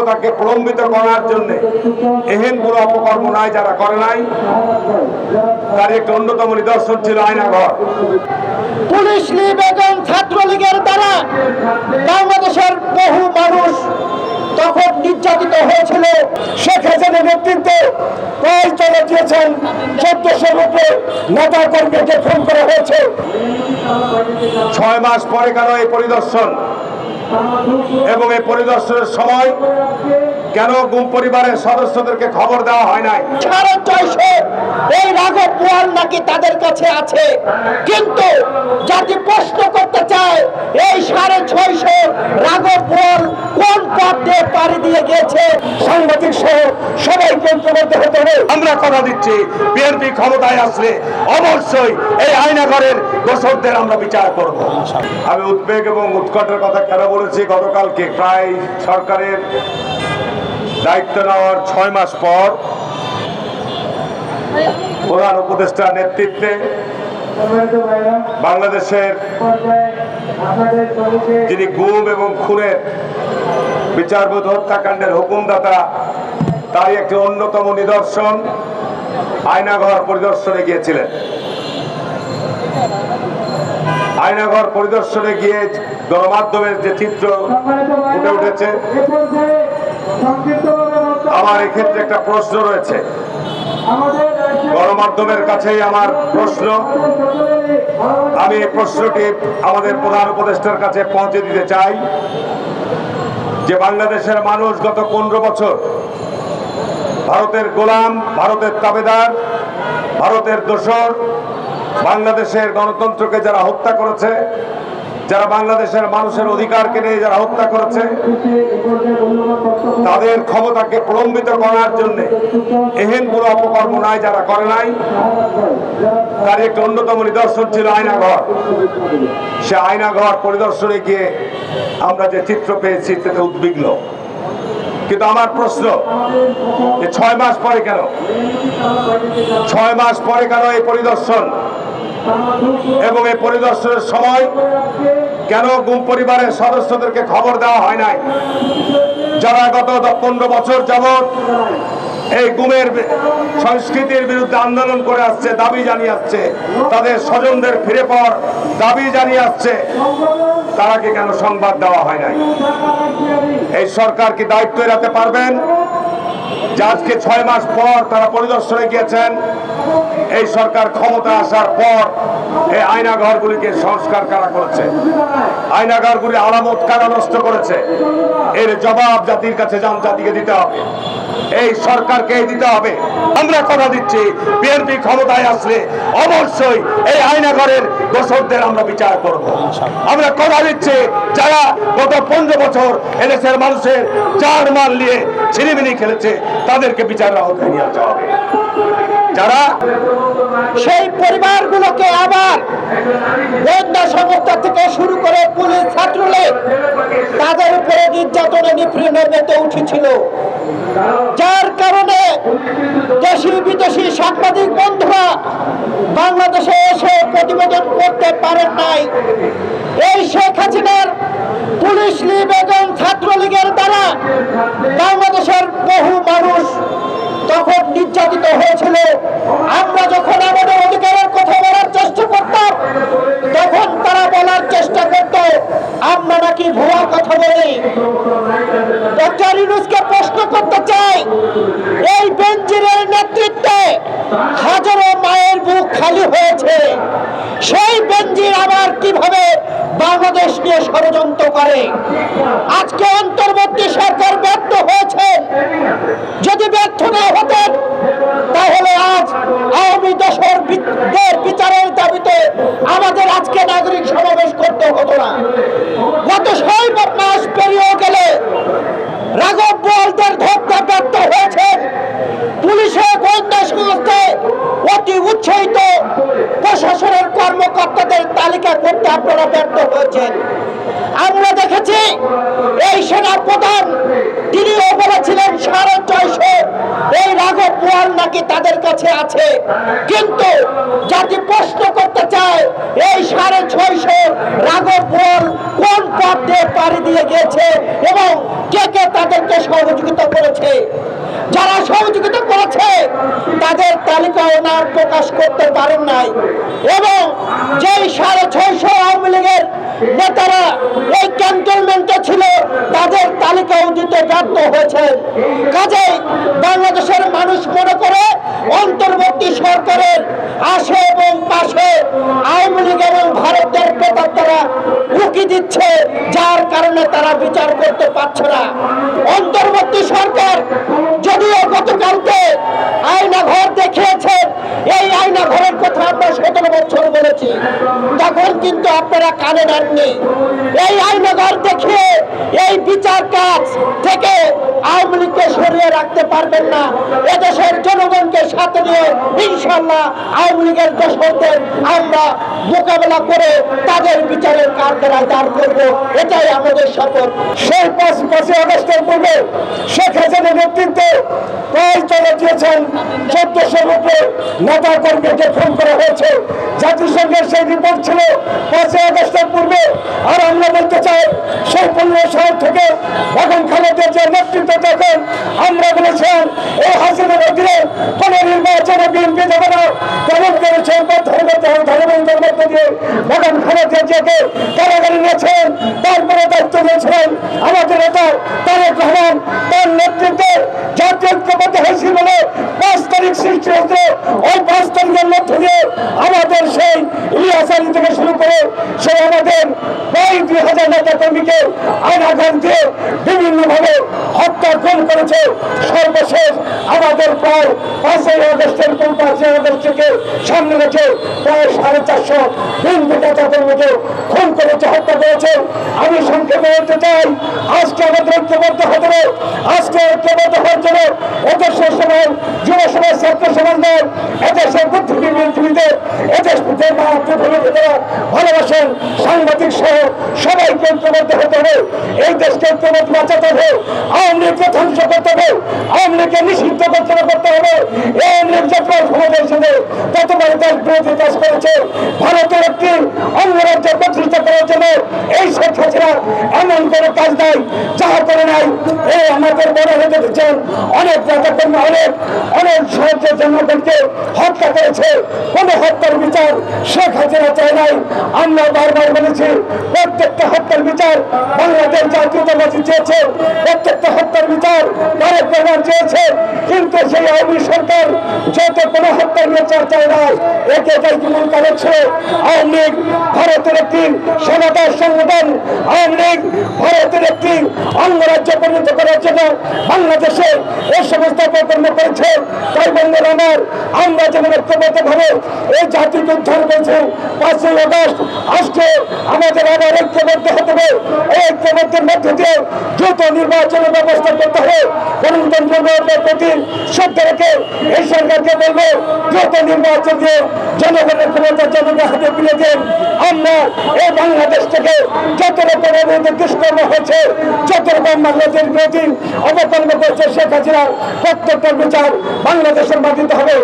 ক্ষমতাকে প্রলম্বিত করার জন্য এহেন কোনো অপকর্ম নাই যারা করে নাই। তার একটি অন্যতম নিদর্শন ছিল আয়নাঘর। পুলিশ লীগ এবং ছাত্রলীগের দ্বারা বাংলাদেশের বহু মানুষ তখন নির্যাতিত হয়েছিল। শেখ হাসিনার নেতৃত্বে প্রায় চলে দিয়েছেন চোদ্দশোর উপরে নেতা কর্মীকে ফোন করা হয়েছে। ছয় মাস পরে কেন এই পরিদর্শন? এবং এই পরিদর্শনের সময় কেন গুম পরিবারের সদস্যদেরকে খবর দেওয়া হয় নাই? সাড়ে ছয়শো এই রাঘব বোয়াল নাকি তাদের কাছে আছে? কিন্তু জাতি প্রশ্ন করতে চায় এই সাড়ে ছয়শো রাঘব বোয়াল কোন পথ দিয়ে পাড়ি দিয়ে গেছে সাংবাদিক সহ সবাই পঞ্চমধ্যে হতে হবে। আমরা কথা দিচ্ছি বিএনপি ক্ষমতায় আসলে অবশ্যই এই আয়নাঘরের দোষকদের আমরা বিচার করব। আমি উদ্বেগ এবং উৎকটের কথা কেন বলেছি? গতকালকে প্রায় সরকারের দায়িত্ব নেওয়ার ছয় মাস পর প্রধান উপদেষ্টার নেতৃত্বে বাংলাদেশের যিনি গুম এবং খুনের বিচারবোধ হত্যাকাণ্ডের হুকুমদাতা, তারই একটি অন্যতম নিদর্শন আয়নাঘর পরিদর্শনে গিয়েছিলেন। আয়নাঘর পরিদর্শনে গিয়ে গণমাধ্যমের যে চিত্র ফুটে উঠেছে আমার এক্ষেত্রে একটা প্রশ্ন রয়েছে। গণমাধ্যমের কাছেই আমার প্রশ্ন। আমি এই প্রশ্নটি আমাদের প্রধান উপদেষ্টার কাছে পৌঁছে দিতে চাই যে বাংলাদেশের মানুষ গত পনেরো বছর ভারতের গোলাম, ভারতের তাবেদার, ভারতের দোসর, বাংলাদেশের গণতন্ত্রকে যারা হত্যা করেছে যারা বাংলাদেশের মানুষের অধিকারকে নিয়ে যারা হত্যা করেছে, তাদের ক্ষমতাকে প্রলম্বিত করার জন্য এহেন কোনো অপকর্ম নাই যারা করে নাই। তার একটি অন্যতম নিদর্শন ছিল আয়নাঘর। সে আয়নাঘর পরিদর্শনে গিয়ে আমরা যে চিত্র পেয়েছি, তাতে উদ্বিগ্ন। কিন্তু আমার প্রশ্ন ছয় মাস পরে কেন? ছয় মাস পরে কেন এই পরিদর্শন? এবং এই পরিদর্শনের সময় কেন গুম পরিবারের সদস্যদেরকে খবর দেওয়া হয় নাই? যারা গত পনেরো বছর যাবৎ এই গুমের সংস্কৃতির বিরুদ্ধে আন্দোলন করে আসছে, দাবি জানিয়ে আসছে, তাদের স্বজনদের ফিরে পাওয়ার দাবি জানিয়ে আসছে তারাকে কেন সংবাদ দেওয়া হয় নাই? এই সরকার কি দায়িত্ব এড়াতে পারবেন? যে আজকে ছয় মাস পর তারা পরিদর্শনে গিয়েছেন এই সরকার ক্ষমতা আসার পর এই আয়নাঘরগুলিকে সংস্কার কারা করেছে? আয়নাঘরগুলি আলামত কারা নষ্ট করেছে? এর জবাব জাতির কাছে জান জাতিকে দিতে হবে। এই সরকারকে দিতে হবে। আমরা কথা দিচ্ছি বিএনপি ক্ষমতায় আসলে অবশ্যই এই আয়নাঘরের দোষকদের আমরা বিচার করব। আমরা কথা দিচ্ছি, যারা গত পনেরো বছর এদেশের মানুষের চার মাল নিয়ে ছিনিমিনি খেলেছে, তাদেরকে বিচারের আওতায় নিয়ে আসতে হবে। যারা সেই পরিবারগুলোকে আবার গোয়েন্দা সংস্থা থেকে শুরু করে পুলিশ, ছাত্রলীগ, তাদের উপরে নির্যাতনে নিপীড়নের মেতে উঠেছিল। যার কারণে দেশি বিদেশি সাংবাদিক বন্ধুরা বাংলাদেশে এসে প্রতিবেদন করতে পারেন নাই। এই শেখ হাসিনার পুলিশ, লীগ এবং ছাত্রলীগের দ্বারা বাংলাদেশের বহু মানুষ তখন নির্যাতিত হয়েছিল। আমরা যখন আমাদের অধিকারের কথা বলার চেষ্টা করতাম, তখন তারা বলার চেষ্টা করত, আমরা নাকি ভুয়া কথা বলি। প্রশ্ন করতে চাই, এই বেঞ্জিরের নেতৃত্বে হাজারো খালি হয়েছে। সেই বেঞ্জির আবার কীভাবে বাংলাদেশ নিয়ে ষড়যন্ত্র করে? আজকে অন্তর্বর্তী সরকার ব্যর্থ হয়েছে। যদি ব্যর্থ না হতেন, তাহলে আজ আওয়ামী দশর বিচারের দাবিতে আমাদের আজকে নাগরিক সমাবেশ করতে হতো না গত ছয় মাস পেরিয়ে গেলে রাঘব বোয়ালদের ধরতে ব্যর্থ হয়েছেন পুলিশের গোয়েন্দা সংস্থায় অতি উৎসাহিত প্রশাসনের কর্মকর্তাদের তালিকা করতে আপনারা ব্যর্থ হয়েছেন। আমরা দেখেছি, এই সেনা প্রধান তিনিও বলেছিলেন, সাড়ে ছয়শো এই রাঘব বোয়াল নাকি তাদের কাছে আছে। কিন্তু জাতি প্রশ্ন করতে চায়, এই সাড়ে ছয়শো রাঘব বোয়াল কোন পথ দিয়ে পাড়ি দিয়ে গেছে এবং কে কে তাদেরকে সহযোগিতা করেছে যারা সহযোগিতা করেছে তাদের ওনার প্রকাশ করতে পারেন নাই। এবং যেই সাড়ে ছয়শো আওয়ামী লীগের নেতারা এই ক্যান্টনমেন্টে ছিল, তাদের তালিকাও দিতে ব্যর্থ হয়েছেন কাজেই বাংলাদেশের মানুষ মনে করে অন্তর্বর্তী সরকারের আশে এবং পাশে আওয়ামী লীগ এবং ভারতের প্রেতাত্মারা উকি দিচ্ছে যার কারণে তারা বিচার করতে পারছে না অন্তর্বর্তী সরকার যদিও গতকালকে আয়না ঘর দেখিয়েছেন এই আয়না ঘরের কথা আমরা সতেরো বছর বলেছি তখন কিন্তু আপনারা কানে নেননি এই আয়না ঘর দেখিয়ে এই বিচার কাজ থেকে আওয়ামী লীগকে সরিয়ে রাখতে পারবেন না। এদেশের জনগণকে সাথে নিয়ে ইনশাল্লাহ আওয়ামী লীগের দোষরদের আমরা মোকাবেলা করে তাদের বিচারের কাঠগড়ায় দাঁড় করব। এটাই আমাদের শপথ। সেই পাঁচ পাঁচই আগস্টের পূর্বে শেখ হাসিনার নেতৃত্বে দিয়েছেন চোদ্দশোর উপরে। নেতা কর্মীকে ফোন করা হয়েছে। জাতিসংঘের সেই রিপোর্ট ছিল পাঁচই আগস্টের পূর্বে। আর আমরা বলতে চাই, সেই পনেরো শহর থেকে এখন খালেদের যে নেতৃত্ব দেখেন আমরা বলেছিলাম, এই হাসিনার অধীনে কোন নির্বাচনে বিএনপি যাবে না। তেমন করেছেন বা ধর্মের ধর্মের মধ্যে দিয়ে এখন খালেদের যে কারাগারে নিয়েছেন। তারপরে দায়িত্ব দিয়েছিলেন আমাদের নেতা তারেক রহমান তার নেতৃত্বে জাতীয় ঐক্যবদ্ধ হয়েছিল বলে পাঁচ তারিখ সৃষ্টি হয়েছে ওই পাঁচ তারিখের মধ্য দিয়ে আমাদের সেই ইলিয়াস আলী থেকে শুরু করে সেই আমাদের প্রায় দুই হাজার নেতা কর্মীকে আইনাঘাত দিয়ে বিভিন্নভাবে হত্যা খুন করেছে সর্বশেষ আমাদের প্রায় পাঁচই আগস্টের পর পাঁচই আগস্ট থেকে সামনে রেখে প্রায় সাড়ে চারশো নেতা কর্মীকে খুন করেছে, হত্যা করেছে। আমি সংক্ষেপে বলতে চাই, আজকে আমাদের ঐক্যবদ্ধ হতে হবে। আজকে ঐক্যবদ্ধ হওয়ার জন্য এদেশের সমাজ যুব সমাজ, ছাত্র সমাজ নয়, এদেশের বুদ্ধিজীবী পৃথিবীতে এদেশের মাতৃভূমিকে ভালোবাসেন সাংবাদিক সহ সবাইকে ঐক্যবদ্ধ হতে হবে। এই দেশকে ঐক্যবদ্ধ বাঁচাতে হবে। আওয়ামী লীগকে ধ্বংস করতে হবে। আওয়ামী লীগকে নিষিদ্ধ করতে হবে। এই আওয়ামী লীগ যতবার ক্ষমতায় এসেছে ততবার দেশ বিরোধী কাজ করেছে। ভারতের একটি অঙ্গরাজ্য প্রতিষ্ঠা করার জন্য এই শেখ এমন কোনো কাজ নাই, যাহা করে নাই। এই আমাদের বড় হয়ে দেখেছেন অনেক নেতাকর্মী অনেক অনেক সাহায্যের জনগণকে হত্যা করেছে। কোন হত্যার বিচার শেখ হাসিনা চায় নাই। আমরা বারবার বলেছি, প্রত্যেকটা হত্যার বিচার বাংলাদেশ জাতীয়তাবাদী চেয়েছে প্রত্যেকটা হত্যার বিচার তারেক রহমান চেয়েছে কিন্তু সেই আওয়ামী সরকার যত কোনো হত্যার বিচার চায় না একে তাই মূল কারণ ছিল আওয়ামী লীগ ভারতের একটি সনাতন সংগঠন, আওয়ামী লীগ অঙ্গরাজ্য পরিণত করার জন্য বাংলাদেশে এই সমস্ত অপকর্ম করেছে। তাই বন্ধুরা আমার, আমরা যেমন ঐক্যবদ্ধ ভাবে এই জাতিকে উদ্ধার করেছি। পাঁচই আগস্ট, আজকে আমাদের আবার ঐক্যবদ্ধ হতে হবে। এই ঐক্যবদ্ধের মধ্য দিয়ে দ্রুত নির্বাচনের ব্যবস্থা করতে হবে। গণতন্ত্র ব্যবহারের প্রতি শ্রদ্ধা রেখে এই সরকারকে বলব, দ্রুত নির্বাচন দিয়ে জনগণের ক্ষমতা জনগণের হাতে তুলে দিন। আমরা এই বাংলাদেশ থেকে যত বিরুদ্ধে দুষ্কর্ম হয়েছে, যত রকম বাংলাদেশের বিরোধী অবকর্ম করছে শেখ হাসিনার প্রত্যেকটার বিচার বাংলাদেশের মাটিতে হবে।